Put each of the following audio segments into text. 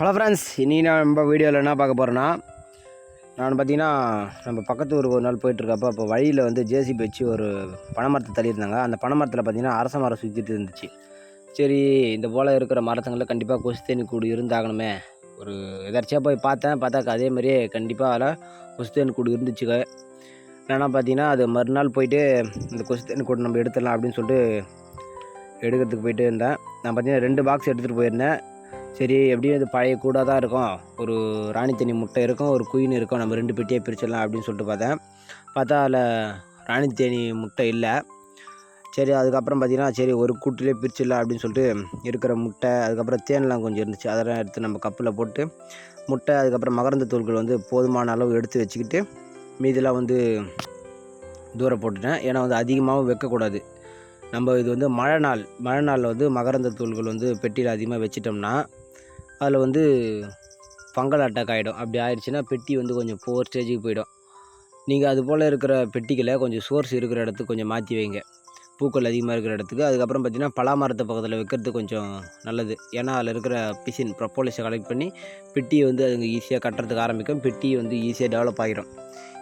Hello friends இனி நம்ம வீடியோவில் என்ன பார்க்க போகிறேன்னா நான் பார்த்தீங்கன்னா நம்ம பக்கத்து ஊருக்கு ஒரு நாள் போயிட்டுருக்கப்போ அப்போ வழியில் வந்து ஜேசிபி வச்சு ஒரு பனைமரத்தை தள்ளியிருந்தாங்க. அந்த பனைமரத்தில் பார்த்தீங்கன்னா அரச மரம் சுற்றிட்டு இருந்துச்சு. சரி இந்த போல் இருக்கிற மரத்துங்களில் கண்டிப்பாக கொசு தேனி கூடு இருந்தாகணுமே. ஒரு எதாச்சியாக போய் பார்த்தேன். பார்த்தாக்க அதே மாதிரியே கண்டிப்பாக அதில் கொசு தேனி கூடு இருந்துச்சுங்க என்னென்னா பார்த்தீங்கன்னா அது மறுநாள் போயிட்டு இந்த கொசு தேனி கூடு நம்ம எடுத்துடலாம் அப்படின்னு சொல்லிட்டு எடுக்கிறதுக்கு போயிட்டு இருந்தேன். நான் பார்த்தீங்கன்னா ரெண்டு பாக்ஸ் எடுத்துகிட்டு போயிருந்தேன். சரி எப்படியும் இது பழைய கூடாக தான் இருக்கும். ஒரு ராணி தண்ணி முட்டை இருக்கும் ஒரு குயின் இருக்கும். நம்ம ரெண்டு பெட்டியாக பிரிச்சிடலாம் அப்படின்னு சொல்லிட்டு பார்த்தேன். பார்த்தா அதில் ராணி தேனி முட்டை இல்லை. சரி அதுக்கப்புறம் பார்த்திங்கன்னா சரி ஒரு கூட்டிலே பிரிச்சிடலாம் அப்படின்னு சொல்லிட்டு இருக்கிற முட்டை அதுக்கப்புறம் தேன்லாம் கொஞ்சம் இருந்துச்சு. அதெல்லாம் எடுத்து நம்ம கப்பில் போட்டு முட்டை அதுக்கப்புறம் மகரந்த தூள்கள் வந்து போதுமான அளவு எடுத்து வச்சுக்கிட்டு மீதெல்லாம் வந்து தூரம் போட்டுட்டேன். ஏன்னா வந்து அதிகமாகவும் வைக்கக்கூடாது. நம்ம இது வந்து மழை நாள் மழை நாளில் வந்து மகரந்த தூள்கள் வந்து பெட்டியில் அதிகமாக வச்சிட்டோம்னா அதில் வந்து ஃபங்கல் அட்டாக் ஆகிடும் அப்படி ஆயிடுச்சுன்னா பெட்டி வந்து கொஞ்சம் போர் ஸ்டேஜுக்கு போயிடும். நீங்கள் அது போல் இருக்கிற பெட்டிகளை கொஞ்சம் சோர்ஸ் இருக்கிற இடத்துக்கு கொஞ்சம் மாற்றி வைங்க. பூக்கள் அதிகமாக இருக்கிற இடத்துக்கு. அதுக்கப்புறம் பார்த்திங்கன்னா பலா மரத்தை பக்கத்தில் வைக்கிறது கொஞ்சம் நல்லது. ஏன்னா அதில் இருக்கிற பிசின் ப்ரப்போலிஸை கலெக்ட் பண்ணி பெட்டியை வந்து அதுங்க ஈஸியாக கட்டுறதுக்கு ஆரம்பிக்கும். பெட்டி வந்து ஈஸியாக டெவலப் ஆகிடும்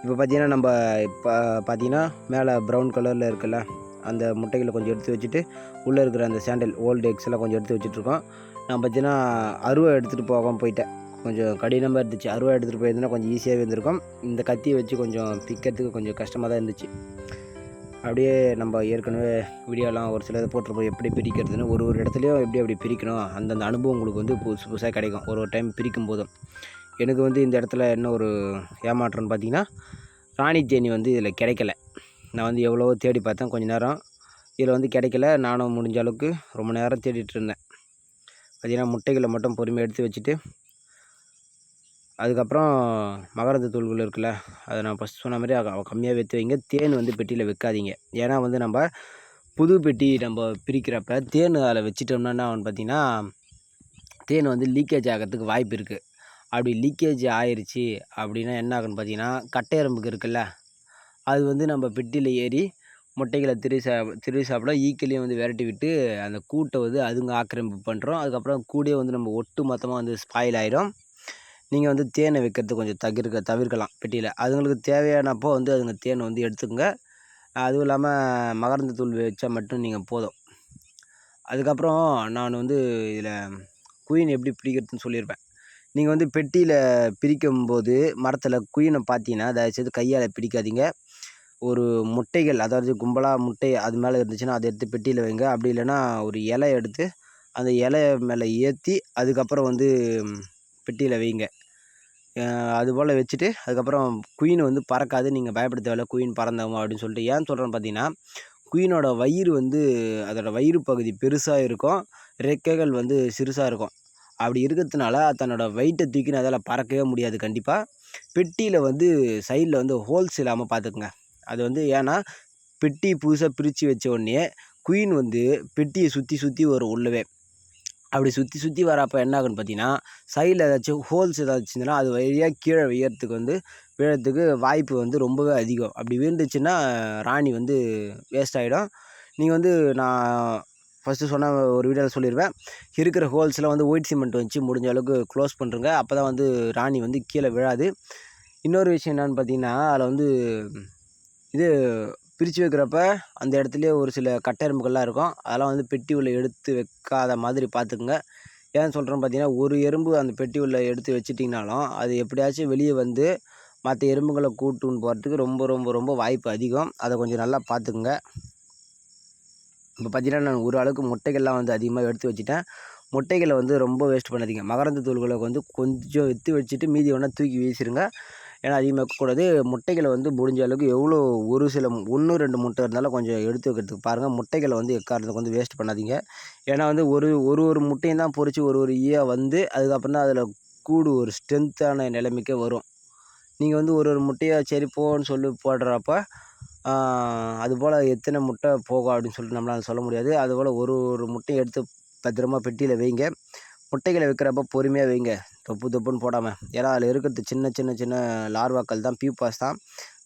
இப்போ பார்த்தீங்கன்னா நம்ம இப்போ பார்த்தீங்கன்னா மேலே ப்ரௌன் கலரில் இருக்குல்ல அந்த முட்டைகளை கொஞ்சம் எடுத்து வச்சுட்டு உள்ளே இருக்கிற அந்த சாண்டில் ஓல்டு எக்ஸ் எல்லாம் கொஞ்சம் எடுத்து வச்சுட்ருக்கோம் நான் பார்த்தீங்கன்னா அருவா எடுத்துகிட்டு போகாமல் போயிட்டேன். கொஞ்சம் கடினமாக இருந்துச்சு. அருவா எடுத்துகிட்டு போயிருந்தேன்னா கொஞ்சம் ஈஸியாகவே இருந்திருக்கும். இந்த கத்தியை வச்சு கொஞ்சம் பிக்கிறதுக்கு கொஞ்சம் கஷ்டமாக தான் இருந்துச்சு. அப்படியே நம்ம ஏற்கனவே வீடியோலாம் ஒரு சிலது போட்டிருப்போம். எப்படி பிரிக்கிறதுன்னு ஒரு ஒரு இடத்துலையும் எப்படி அப்படி பிரிக்கணும். அந்தந்த அனுபவம் உங்களுக்கு வந்து புதுசு புதுசாக கிடைக்கும். ஒரு ஒரு டைம் பிரிக்கும் போதும் எனக்கு வந்து இந்த இடத்துல என்ன ஒரு ஏமாற்றம்னு பார்த்தீங்கன்னா ராணி தேனி வந்து இதில் கிடைக்கல. நான் வந்து எவ்வளோ தேடி பார்த்தேன். கொஞ்ச நேரம் இதில் வந்து கிடைக்கல. நானும் முடிஞ்ச அளவுக்கு ரொம்ப நேரம் தேடிட்டு இருந்தேன். பார்த்திங்கன்னா முட்டைகளை மட்டும் பொறுமையாக எடுத்து வச்சுட்டு அதுக்கப்புறம் மகரந்த தூள்கள் இருக்குல்ல அதை நான் ஃபஸ்ட் சொன்ன மாதிரி கம்மியாக வைத்து வைங்க. தேன் வந்து பெட்டியில் வைக்காதீங்க. ஏன்னா வந்து நம்ம புது பெட்டி நம்ம பிரிக்கிறப்ப தேன் அதில் வச்சிட்டோம்னா என்ன ஆகும்னு தேன் வந்து லீக்கேஜ் ஆகிறதுக்கு வாய்ப்பு இருக்குது அப்படி லீக்கேஜ் ஆயிடுச்சு அப்படின்னா என்ன ஆகுன்னு பார்த்தீங்கன்னா கட்டை எறும்புக்கு இருக்குல்ல அது வந்து நம்ம பெட்டியில் ஏறி முட்டைகளை திருடி சா திருடி சாப்பிட ஈக்களையும் வந்து விரட்டி விட்டு அந்த கூட்டை வந்து அதுங்க ஆக்கிரமிப்பு பண்ணுறோம் அதுக்கப்புறம் கூடயே வந்து நம்ம ஒட்டு மொத்தமாக வந்து ஸ்பாயில் ஆகிடும் நீங்கள் வந்து தேனை வைக்கிறது கொஞ்சம் தவிர்க்க தவிர்க்கலாம் பெட்டியில். அதுங்களுக்கு தேவையானப்போ வந்து அதுங்க தேனை வந்து எடுத்துக்கோங்க. அதுவும் இல்லாமல் மகரந்த தூள் வச்சா மட்டும் நீங்கள் போதும். அதுக்கப்புறம் நான் வந்து இதில் குயின் எப்படி பிடிக்கிறதுன்னு சொல்லியிருப்பேன் நீங்கள் வந்து பெட்டியில் பிரிக்கும்போது மரத்தில் குயினை பார்த்தீங்கன்னா தயவுசெய்து கையால் பிடிக்காதீங்க. ஒரு முட்டைகள் அதாவது கும்பலாக முட்டை அது மேலே இருந்துச்சுன்னா அதை எடுத்து பெட்டியில் வைங்க. அப்படி இல்லைன்னா ஒரு இலை எடுத்து அந்த இலை மேலே ஏற்றி அதுக்கப்புறம் வந்து பெட்டியில் வைங்க. அதுபோல் வச்சுட்டு அதுக்கப்புறம் குயின் வந்து பறக்காது. நீங்கள் பயப்பட தேவையில்ல குயின் பறந்தவங்க அப்படின்னு சொல்லிட்டு ஏன் சொல்கிறேன்னு பார்த்தீங்கன்னா குயினோட வயிறு வந்து அதோடய வயிறு பகுதி பெருசாக இருக்கும். ரெக்கைகள் வந்து சிறுசாக இருக்கும். அப்படி இருக்கிறதுனால தன்னோட வெயிட்டை தூக்கின்னு அதால் பறக்கவே முடியாது கண்டிப்பாக பெட்டியில் வந்து சைடில் வந்து ஹோல்ஸ் இல்லாமல் பார்த்துக்குங்க. அது வந்து ஏன்னா பெட்டி புதுசாக பிரித்து வச்ச உடனே குயின் வந்து பெட்டியை சுற்றி சுற்றி வரும் உள்ளவே. அப்படி சுற்றி சுற்றி வரப்போ என்ன ஆகுன்னு பார்த்தீங்கன்னா சைடில் ஏதாச்சும் ஹோல்ஸ் ஏதாச்சும் இருந்துச்சுன்னா அது வழியாக கீழே வியறதுக்கு வந்து விழறதுக்கு வாய்ப்பு வந்து ரொம்பவே அதிகம். அப்படி விழுந்துச்சுன்னா ராணி வந்து வேஸ்ட் ஆகிடும் நீங்கள் வந்து நான் ஃபஸ்ட்டு சொன்ன ஒரு வீடியோவில் சொல்லிடுவேன் இருக்கிற ஹோல்ஸில் வந்து ஒயிட் சிமெண்ட் வச்சு முடிஞ்ச அளவுக்கு க்ளோஸ் பண்ணுறங்க அப்போ தான் வந்து ராணி வந்து கீழே விழாது. இன்னொரு விஷயம் என்னென்னு பார்த்தீங்கன்னா அதில் வந்து இது பிரித்து வைக்கிறப்ப அந்த இடத்துலையே ஒரு சில கட்டெரும்புகள்லாம் இருக்கும். அதெல்லாம் வந்து பெட்டி உள்ள எடுத்து வைக்காத மாதிரி பார்த்துக்குங்க. ஏன் சொல்கிறேன்னு பார்த்தீங்கன்னா ஒரு எறும்பு அந்த பெட்டி உள்ள எடுத்து வச்சிட்டிங்கனாலும் அது எப்படியாச்சும் வெளியே வந்து மற்ற எறும்புகளை கூட்டுன்னு போகிறதுக்கு ரொம்ப ரொம்ப ரொம்ப வாய்ப்பு அதிகம். அதை கொஞ்சம் நல்லா பார்த்துக்குங்க. இப்போ பார்த்தீங்கன்னா நான் ஒரு அளவுக்கு முட்டைகள்லாம் வந்து அதிகமாக எடுத்து வச்சுட்டேன். முட்டைகளை வந்து ரொம்ப வேஸ்ட் பண்ணாதீங்க. மகரந்த தூள்களை வந்து கொஞ்சம் எடுத்து வச்சுட்டு மீதி ஒன்றா தூக்கி வீசிடுங்க ஏன்னா அதிகமாக வைக்கக்கூடாது முட்டைகளை வந்து முடிஞ்ச அளவுக்கு எவ்வளோ ஒரு சில ஒன்று ரெண்டு முட்டை இருந்தாலும் கொஞ்சம் எடுத்து வைக்கிறதுக்கு பாருங்கள் முட்டைகளை வந்து எக்காரணத்துக்கு வந்து வேஸ்ட் பண்ணாதீங்க. ஏன்னா வந்து ஒரு ஒரு ஒரு முட்டையும் தான் பொறிச்சு ஒரு ஒரு ஈயாக வந்து அதுக்கப்புறம் தான் அதில் கூடு ஒரு ஸ்ட்ரென்த்தான நிலைமைக்கே வரும். நீங்கள் வந்து ஒரு ஒரு முட்டையை சரி போன்னு சொல்லி போடுறப்ப அதுபோல் எத்தனை முட்டை போகும் அப்படின்னு சொல்லிட்டு நம்மளால் சொல்ல முடியாது. அதுபோல் ஒரு ஒரு முட்டையை எடுத்து பத்திரமா பெட்டியில் வைங்க. முட்டைகளை வைக்கிறப்ப பொறுமையாக வைங்க. தொப்பு தொப்புன்னு போடாமல் ஏன்னா அதில் இருக்கிறது சின்ன சின்ன சின்ன லார்வாக்கள் தான் பியூபாஸ் தான்.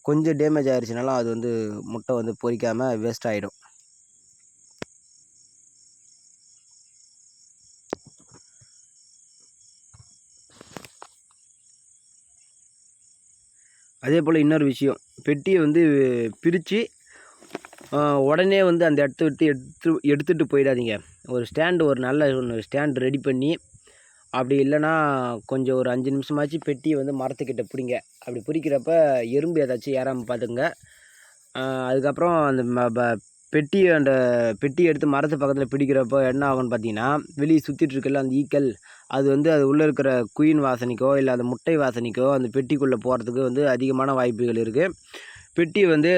கொஞ்சம் டேமேஜ் ஆயிடுச்சுனாலும் அது வந்து முட்டை வந்து பொறிக்காமல் வேஸ்ட் ஆகிடும் அதே போல் இன்னொரு விஷயம். பெட்டியை வந்து பிரித்து உடனே வந்து அந்த இடத்த விட்டு எடுத்து எடுத்துகிட்டு போயிடாதீங்க. ஒரு ஸ்டாண்டு ஒரு நல்ல ஒன்று ஸ்டாண்ட் ரெடி பண்ணி அப்படி இல்லைன்னா கொஞ்சம் ஒரு அஞ்சு நிமிஷமாச்சு பெட்டியை வந்து மரத்துக்கிட்ட பிடிங்க. அப்படி பிடிக்கிறப்ப எறும்பு ஏதாச்சும் ஏறாமல் பார்த்துங்க அதுக்கப்புறம் அந்த ப பெட்டி அந்த பெட்டி எடுத்து மரத்து பக்கத்தில் பிடிக்கிறப்போ என்ன ஆகும்னு பார்த்தீங்கன்னா வெளியே சுற்றிட்டுருக்கல அந்த ஈக்கல் அது வந்து அது உள்ளே இருக்கிற குயின் வாசனைக்கோ இல்லை அந்த முட்டை வாசனைக்கோ அந்த பெட்டிக்குள்ளே போகிறதுக்கு வந்து அதிகமான வாய்ப்புகள் இருக்குது பெட்டி வந்து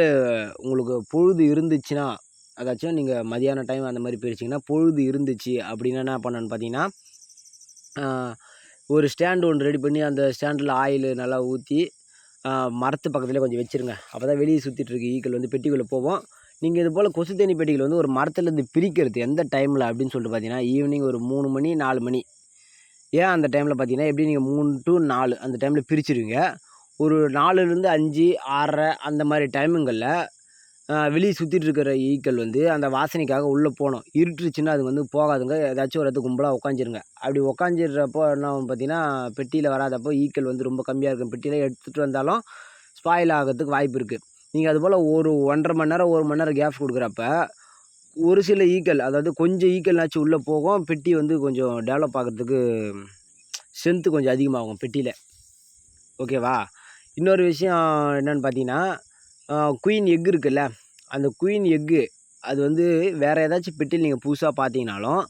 உங்களுக்கு பொழுது இருந்துச்சுன்னா அதாச்சும் நீங்கள் மதியான டைம் அந்த மாதிரி பிரிச்சிங்கன்னா பொழுது இருந்துச்சு அப்படின்னா என்ன பண்ணணும்னு பார்த்தீங்கன்னா ஒரு ஸ்டாண்டு ஒன்று ரெடி பண்ணி அந்த ஸ்டாண்டில் ஆயில் நல்லா ஊற்றி மரத்து பக்கத்துலேயே கொஞ்சம் வச்சுருங்க. அப்போ தான் வெளியே சுற்றிட்டுருக்கு ஈக்கள் வந்து பெட்டிக்குள்ளே போவோம். நீங்கள் இது போல் கொசு தேனி பெட்டிகள் வந்து ஒரு மரத்துலேருந்து பிரிக்கிறது எந்த டைமில் அப்படின்னு சொல்லிட்டு பார்த்தீங்கன்னா ஈவினிங் ஒரு மூணு மணி நாலு மணி. ஏன் அந்த டைமில் பார்த்தீங்கன்னா எப்படி நீங்கள் மூணு டு நாலு அந்த டைமில் பிரிச்சுருவீங்க? ஒரு நாலுலேருந்து அஞ்சு ஆறரை அந்த மாதிரி டைமுங்களில் வெளியே சுற்றிட்டு இருக்கிற ஈக்கள் வந்து அந்த வாசனைக்காக உள்ளே போகணும். இருட்டுருச்சுன்னா அது வந்து போகாதுங்க. ஏதாச்சும் ஒரு இடத்துக்கு கும்பலாக உட்காந்துருங்க அப்படி உட்காந்துடுறப்போ என்ன ஆகும் பார்த்தீங்கன்னா பெட்டியில் வராதப்போ ஈக்கள் வந்து ரொம்ப கம்மியாக இருக்கும். பெட்டியில் எடுத்துகிட்டு வந்தாலும் ஸ்பாயில் ஆகிறதுக்கு வாய்ப்பு இருக்குது நீங்கள் அதுபோல் ஒரு ஒன்றரை மணி நேரம் ஒரு மணி நேரம் கேப் கொடுக்குறப்ப ஒரு சில ஈக்கள் அதாவது கொஞ்சம் ஈக்கள்னாச்சும் உள்ளே போகும். பெட்டி வந்து கொஞ்சம் டெவலப் ஆகிறதுக்கு ஸ்ட்ரென்த்து கொஞ்சம் அதிகமாகும் பெட்டியில். ஓகேவா இன்னொரு விஷயம் என்னென்னு பார்த்தீங்கன்னா குயின் எக் இருக்குல்ல? அந்த குயின் எக்கு அது வந்து வேறு ஏதாச்சும் பெட்டியில் நீங்கள் புதுசாக பார்த்தீங்கனாலும்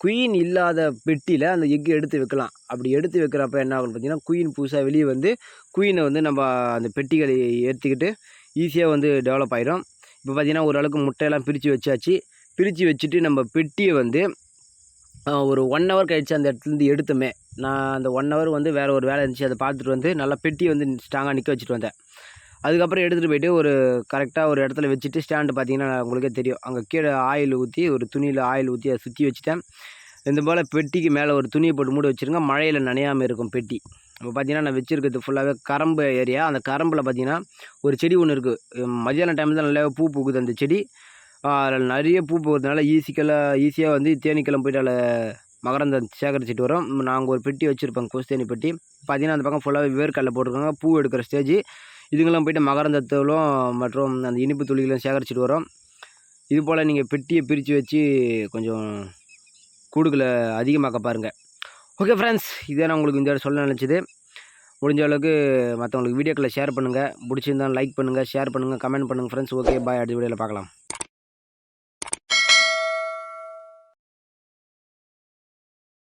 குயின் இல்லாத பெட்டியில் அந்த எக்கு எடுத்து வைக்கலாம். அப்படி எடுத்து வைக்கிறப்ப என்ன ஆகும்னு பார்த்தீங்கன்னா குயின் புதுசாக வெளியே வந்து குயினை வந்து நம்ம அந்த பெட்டிகளை ஏற்றிக்கிட்டு ஈஸியாக வந்து டெவலப் ஆகிடும் இப்போ பார்த்திங்கன்னா ஓரளவுக்கு முட்டையெல்லாம் பிரித்து வச்சாச்சு. பிரித்து வச்சுட்டு நம்ம பெட்டியை வந்து ஒரு ஒன் ஹவர் கழித்து அந்த இடத்துலேருந்து எடுத்தோமே நான் அந்த ஒன் ஹவர் வந்து வேறு ஒரு வேலை இருந்துச்சு அதை பார்த்துட்டு வந்து நல்லா பெட்டியை வந்து ஸ்ட்ராங்காக நிற்க வச்சுட்டு வந்தேன். அதுக்கப்புறம் எடுத்துகிட்டு போயிட்டு ஒரு கரெக்டாக ஒரு இடத்துல வச்சுட்டு ஸ்டாண்டு பார்த்தீங்கன்னா உங்களுக்கே தெரியும். அங்கே கீழே ஆயில் ஊற்றி ஒரு துணியில் ஆயில் ஊற்றி அதை சுற்றி வச்சுட்டேன். இந்த போல் பெட்டிக்கு மேலே ஒரு துணியை போட்டு மூடி வச்சுருங்க. மழையில் நனையாமல் இருக்கும் பெட்டி. இப்போ பார்த்தீங்கன்னா நான் வச்சுருக்கிறது ஃபுல்லாகவே கரம்பு ஏரியா அந்த கரம்பில் பார்த்தீங்கன்னா ஒரு செடி ஒன்று இருக்குது மதியான டைமில் தான் நல்லா பூ பூக்குது அந்த செடி. அதில் நிறைய பூ போகிறதுனால ஈஸிக்கெல்லாம் ஈஸியாக வந்து தேனீக்கெல்லாம் போய்ட்டு அதில் மகரந்தம் சேகரிச்சிட்டு வரோம். நாங்கள் ஒரு பெட்டி வச்சுருப்போம் கொசு தேனி பெட்டி. பார்த்தீங்கன்னா அந்த பக்கம் ஃபுல்லாகவே வேர்க்கடலை போட்டிருக்காங்க. பூ எடுக்கிற ஸ்டேஜ் இதுங்கெல்லாம் போய்ட்டு மகரந்தத்தூளும் மற்றும் அந்த இனிப்பு துளிகளும் சேகரிச்சுட்டு வரோம். இது போல் நீங்கள் பெட்டியை பிரித்து வச்சு கொஞ்சம் கூடுகளை அதிகமாக்க பாருங்கள் ஓகே ஃப்ரெண்ட்ஸ் இதே நான் உங்களுக்கு இந்த சொல்ல நினச்சிது. முடிஞ்ச அளவுக்கு மற்றவங்களுக்கு வீடியோக்களை ஷேர் பண்ணுங்கள் பிடிச்சிருந்தாலும் லைக் பண்ணுங்கள் ஷேர் பண்ணுங்கள் கமெண்ட் பண்ணுங்கள் ஃப்ரெண்ட்ஸ் ஓகே பாய் அடுத்த வீடியோவில் பார்க்கலாம்.